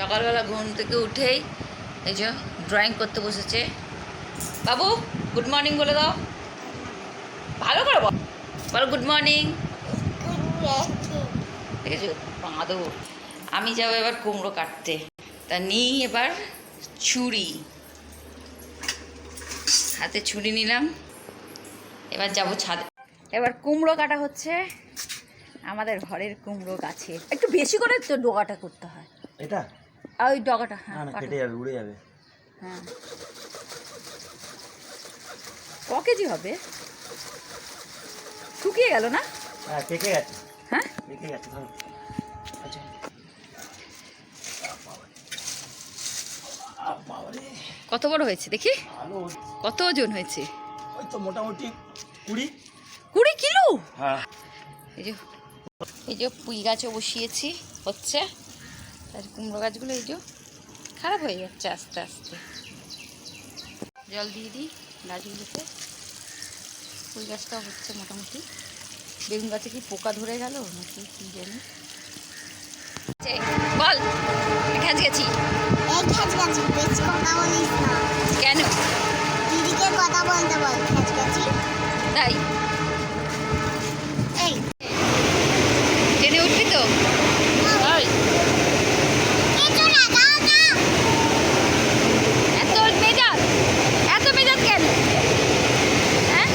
সকালবেলা ঘুম থেকে উঠেই এই যে ড্রয়িং করতে বসেছে। বাবু গুড মর্নিং বলে দাও। ভালো করে বল। গুড মর্নিং ঠিক আছে দেবো আমি যাব এবার কুমড়ো কাটতে। তা নিই এবার ছুরি। হাতে ছুরি নিলাম। এবার যাব ছাদে। এবার কুমড়ো কাটা হচ্ছে। আমাদের ঘরের কুমড়ো গাছে। একটু বেশি করে তো ডোগাটা করতে হয়। এটা? আর ওই ডগাটা হ্যাঁ না কেটে। যাবে উড়ে যাবে। হ্যাঁ। ক কেজি হবে? শুকিয়ে গেল না? হ্যাঁ পেকে গেছে। হ্যাঁ? পেকে গেছে ধরো। আচ্ছা। কত বড় হয়েছে দেখি? কত ওজন হয়েছে? ওই তো মোটামুটি কুড়ি। কুড়ি কিলো? হ্যাঁ। এই যে এই যে পুঁই গাছও বসিয়েছি হচ্ছে। আর কুমড়ো গাছগুলো এই যে খারাপ হয়ে যাচ্ছে আস্তে আস্তে। জল দিয়ে দিই গাছগুলোতে। ফুল গাছটাও হচ্ছে মোটামুটি। বেগুন গাছে কি পোকা ধরে গেল নাকি কি জানি। বল গেছি। কেন দিদিকে কথা বলতে বল খ্যাচ খ্যাচি তাই এই ট্রেনে উঠবি তো ওই, কিছু না দাও না এত মেজাজ এত মেজাজ কেন হ্যাঁ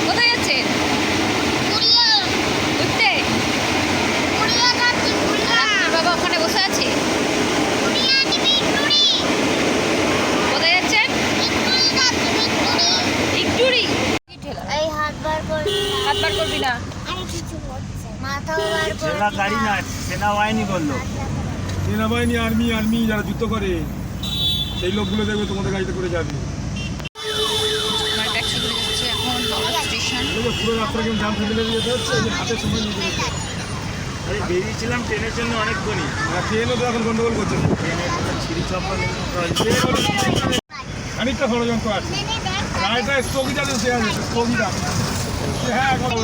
কোথায় যাচ্ছেন পুরিয়া ঘুরতে পুরিয়া যাচ্ছি পুরিয়া আপনার বাবা ওখানে বসে আছে পুরিয়া কি ভিক্টোরি কোথায় যাচ্ছেন ভিক্টোরি যাচ্ছি ভিক্টোরি ইকটুরি এই হাত বার করবি হাত বার করবি না আরে কিছু হচ্ছে মাথাও বার সেনা গাড়ি না সেনা বাহিনী করল সেনাবাহিনী আর্মি আর্মি যারা যুদ্ধ করে সেই লোকগুলো দেখবে তোমাদের গাড়িতে করে যাবে। পুরো রাস্তা কেমন জাম ফেলে যেতে হচ্ছে এই যে হাতের সময় নিয়ে হচ্ছে আরে বেরিয়েছিলাম ট্রেনের জন্য অনেকক্ষণই। আর ট্রেনও তো এখন গন্ডগোল করছে। ট্রেনে চপ্পল খানিকটা ষড়যন্ত্র আছে। গাড়িটা স্থগিত আছে সে আছে স্থগিত আছে হ্যাঁ কত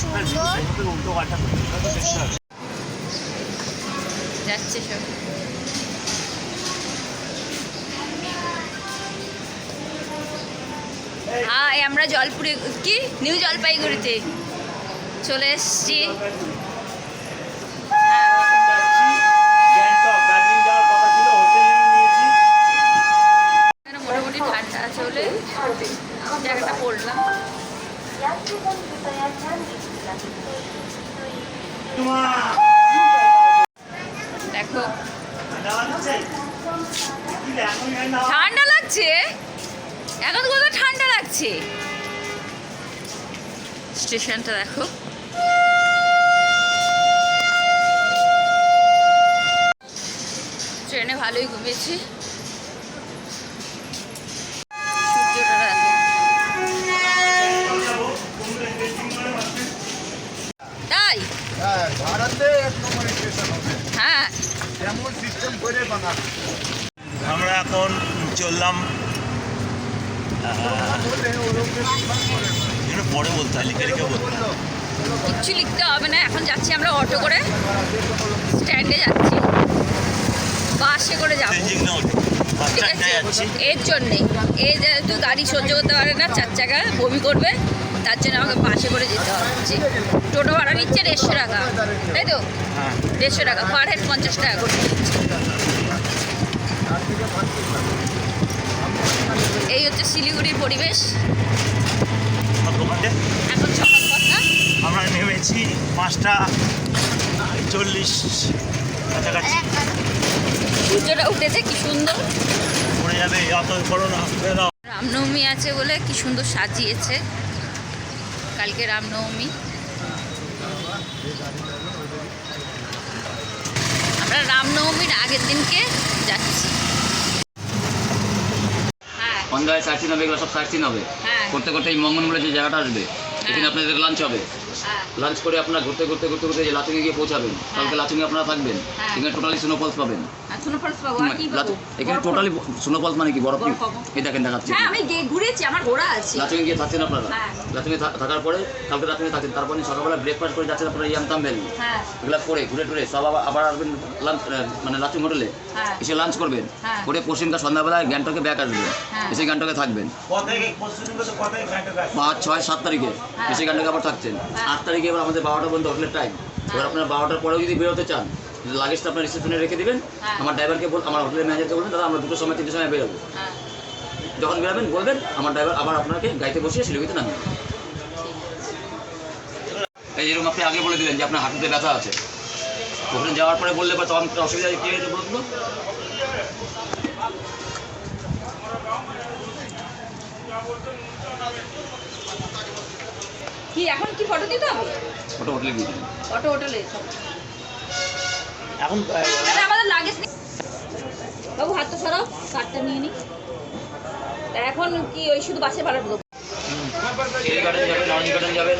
সুন্দর। যাচ্ছে সব। আমরা জলপুরে, কি? নিউ জলপাইগুড়িতে চলে এসছি। মোটামুটি ঠান্ডা আছে জায়গাটা পড়লাম। দেখো ঠান্ডা লাগছে? এখন কোথাও ঠান্ডা লাগছে? স্টেশনটা দেখো। ট্রেনে ভালোই ঘুমিয়েছি সূর্যটা দেখো তাই হ্যাঁ ভাড়াতে এক নম্বর স্টেশন হবে হ্যাঁ যেমন সিস্টেম করে বানাবে আমরা এখন চললাম পরে বলতে হয় লিখে লিখে বলতে কিচ্ছু লিখতে হবে না এখন যাচ্ছি আমরা অটো করে। স্ট্যান্ডে যাচ্ছি। বাসে করে যাব। ঠিক আছে। এর জন্যে এই যেহেতু গাড়ি সহ্য করতে পারে না চার চাকা বমি করবে তার জন্য আমাকে বাসে করে যেতে হচ্ছে টোটো ভাড়া নিচ্ছে দেড়শো টাকা। তাই তো? হ্যাঁ। দেড়শো টাকা। পার হেড পঞ্চাশ টাকা করে নিচ্ছে। এই হচ্ছে শিলিগুড়ির পরিবেশ। ওখানে এখন সকাল কথা আমরা নেমেছি পাঁচটা চল্লিশ কাছাকাছি। সূর্যটা উঠেছে কি সুন্দর। পড়ে যাবে অত করো না রামনবমী আছে বলে কি সুন্দর সাজিয়েছে। কালকে রামনবমী। আমরা রামনবমীর আগের দিনকে যাচ্ছি। হ্যাঁ সাড়ে সার্চিন হবে এগুলো সব সার্চিন হবে হ্যাঁ। করতে করতে এই মঙ্গলগুলো যে জায়গাটা আসবে এখানে আপনাদের লাঞ্চ হবে। হ্যাঁ। লাঞ্চ করে আপনার ঘুরতে ঘুরতে ঘুরতে ঘুরতে যে লাচুঙে গিয়ে পৌঁছাবেন কালকে লাচুঙে আপনারা থাকবেন হ্যাঁ। এখানে টোটালি স্নোফলস পাবেন। লাচু- এখানে টোটালি স্নোফলস মানে কি? বরফ। এই দেখেন দেখাচ্ছি। হ্যাঁ আমি ঘুরেছি আমার ঘোরা আছে। লাচুঙে গিয়ে থাকছেন আপনারা? হ্যাঁ। লাচুঙে থাকার পরে কালকে থাকছেন। তারপরে সকালবেলা ব্রেকফাস্ট করে যাচ্ছেন আপনারা ইয়ামতাম ভ্যালি হ্যাঁ। এগুলা করে ঘুরে টুরে সব আবার আবার আসবেন লাঞ্চ মানে লাচুং হোটেলে। হ্যাঁ। এসে লাঞ্চ করবেন। হ্যাঁ। করে পশ্চিমকা সন্ধ্যাবেলায় গ্যাংটকে ব্যাক আসবেন। হ্যাঁ। এসে গ্যাংটকে থাকবেন। পাঁচ ছয় সাত তারিখে। হ্যাঁ। এসে গ্যাংটকে আবার থাকছেন। হ্যাঁ। আট তারিখে এবার আমাদের বারোটা পর্যন্ত হোটেলের টাইম এবার আপনার বারোটার পরেও যদি বেরোতে চান লাগেজটা আপনার রিসেপশনে রেখে দিবেন। হ্যাঁ। আমার ড্রাইভারকে বল আমার হোটেলের ম্যানেজারকে বলবেন দাদা আমরা দুটো সময় তিনটে সময় বেরোবো। হ্যাঁ। যখন বেরোবেন বলবেন আমার ড্রাইভার আবার আপনাকে গাড়িতে বসিয়ে শিলিগুড়িতে নামবে এই যেরকম আপনি আগে বলে দিলেন যে আপনার হাঁটুতে ব্যথা আছে। ওখানে যাওয়ার পরে বললে বা তখন অসুবিধা কী হয়েছে বলুন এখন কি ফটো দিতে হবে? ওটা হোটেলে গিয়ে দিলেন ফটো হোটেলে এখন দাদা আমাদের লাগেজ নেই বাবু হাতটা সরাও কার্ডটা নিয়ে নি। এখন কি ওই শুধু বাসে ভাড়া দেবো? গার্ডেন যাবেন নরনি গার্ডেন যাবেন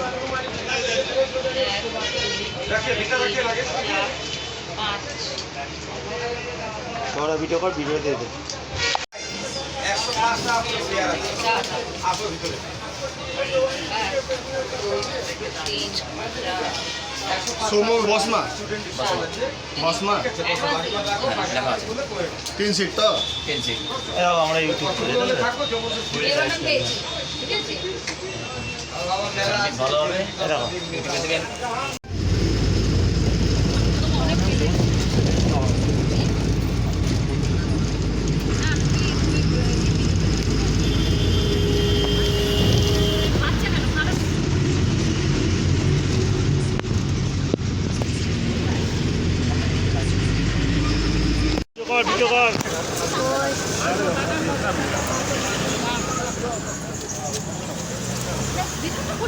পাঁচ ভিডিও কর ভিডিও দিয়ে দে। চার এক, দুই, তিন, চার, সোমো বসমা। বসমা। তিন সিট তো? টেন সিট আমরা ইউটিউব করি ভালো হবে এরকম ইউটিউবে দেবেন ভিডিও কর ভিডিও কর আমি আল্লাহ পাবো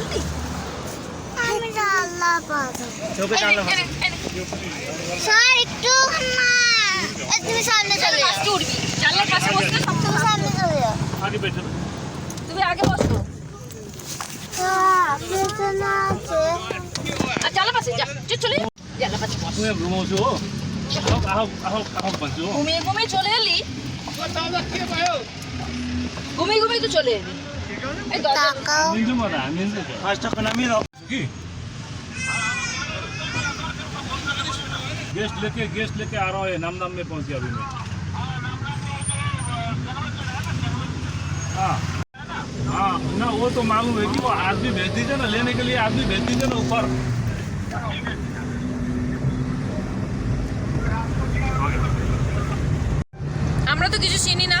চোখে জানলা স্যার একটু না তুমি সামনে চলে যাও। উঠবি। জানলার তুমি চলে যাও। আগে বেঠে তুমি আগে বসো। ঘুমিয়ে ঘুমিয়ে চলে এলি। ঘুমিয়ে ঘুমিয়ে তো চলে এলি। এই দরজা তাকাও নিজে মারা আমি ফার্স্টটা নামিয়ে দাও কি गेस्ट लेके गेस्ट लेके आ रहा हूँ ये नाम नाम में पहुंच गया अभी मैं हाँ हाँ ना वो तो मालूम है कि वो आदमी भेज दीजिए ना लेने के लिए आदमी भेज दीजिए ना ऊपर আমরা তো কিছু চিনি না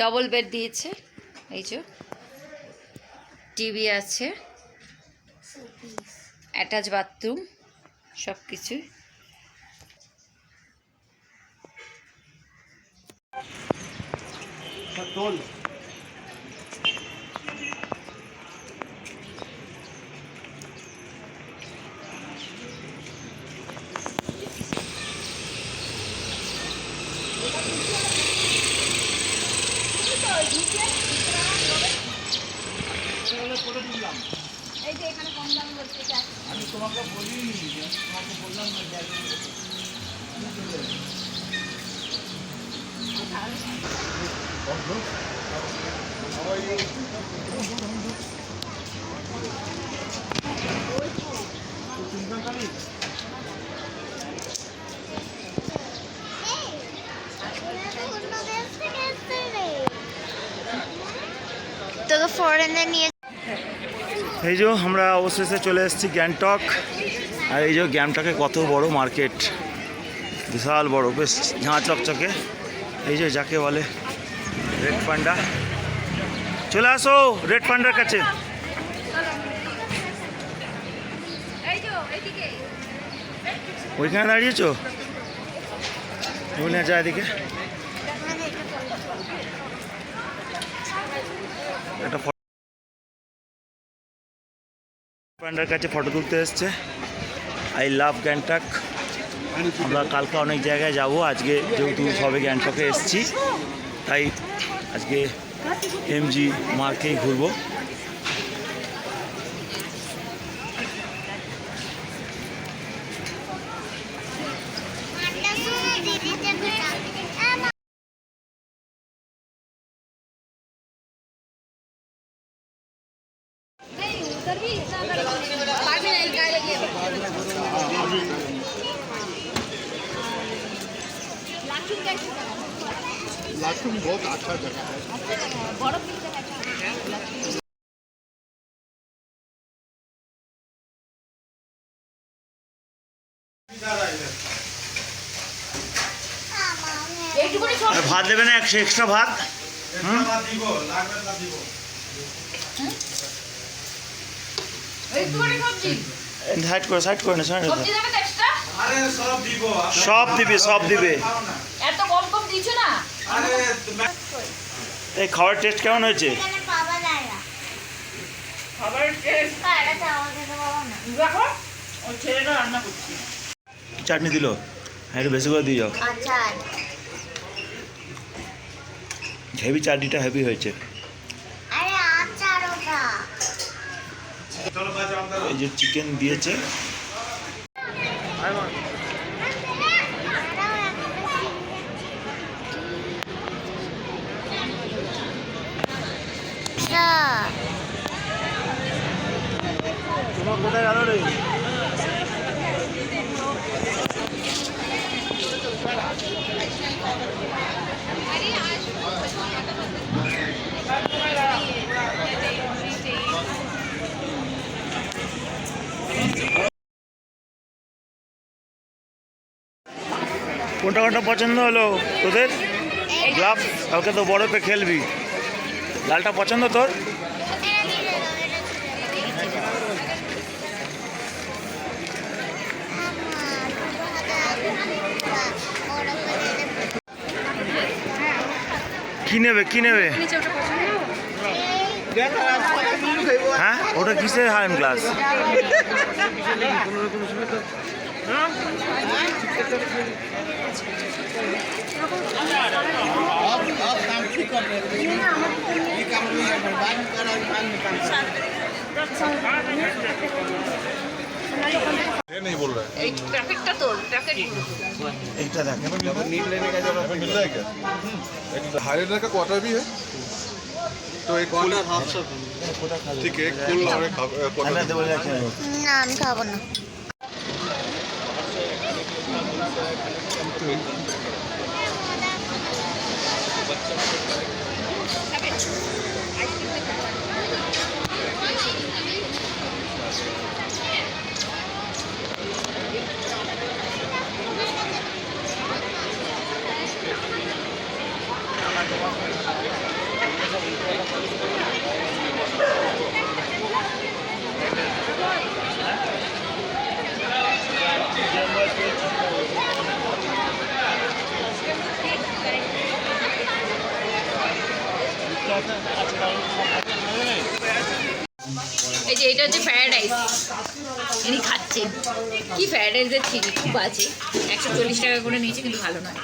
ডবল বেড দিয়েছে। এই যে টিভি আছে অ্যাটাচ বাথরুম সব কিছুই এই যে এখানে কম দাম বলছে এই যে আমরা অবশেষে চলে এসেছি গ্যাংটক। আর এই যে গ্যাংটকে কত বড় মার্কেট বিশাল বড়, বেশ ঝাঁ চকচকে। এই যে যাকে বলে রেড পান্ডা। চলে আসো রেড পান্ডার কাছে। ওইখানে দাঁড়িয়েছো? ওখানে যা এদিকে। একটা ফটো পান্ডার কাছে ফটো তুলতে এসছে। I love Gangtok. আমরা কালকে অনেক জায়গায় যাব। আজকে যেহেতু সবে গ্যাংটকে এসছি, তাই আজকে এমজি মার্কেই ঘুরবো না लाचुंग बहुत अच्छा जगह है আর ভাত দেবে না একশো এক্সট্রা ভাত হুম সাইড করে সাইড করে না সব দিবে সব দিবে এত কম কম দিচ্ছ না? এই খাবার টেস্ট কেমন হয়েছে? হ্যাঁ, চাটনি দিল। হ্যাঁ একটু বেশি করে দিয়ে যাও। আচ্ছা হেভি চাটনিটা হেভি হয়েছে। আরে এই যে চিকেন দিয়েছে। আচ্ছা তোমার কোথায় গেল রে কোনটা কোনটা পছন্দ হলো? তোদের? গ্লাভস? কালকে তো বরফে খেলবি। লালটা পছন্দ তোর? কি নেবে? কি নেবে? হ্যাঁ? ওটা কিসের হাইম গ্লাস এই ট্রাফিকটা তো ট্রাফিক এইটা দেখ मिल रहा है क्या हाई का क्वार्टर भी है तो एक फुल ठीक है एक फुल और एक हाफ আনা क्वार्टर দেবো যাচ্ছে না আমি খাব না এই যে এটা হচ্ছে রাইস ইনি খাচ্ছেন কি রাইসের ঠিক খুব আছে। একশো চল্লিশ টাকা করে নিয়েছে, কিন্তু ভালো নয়।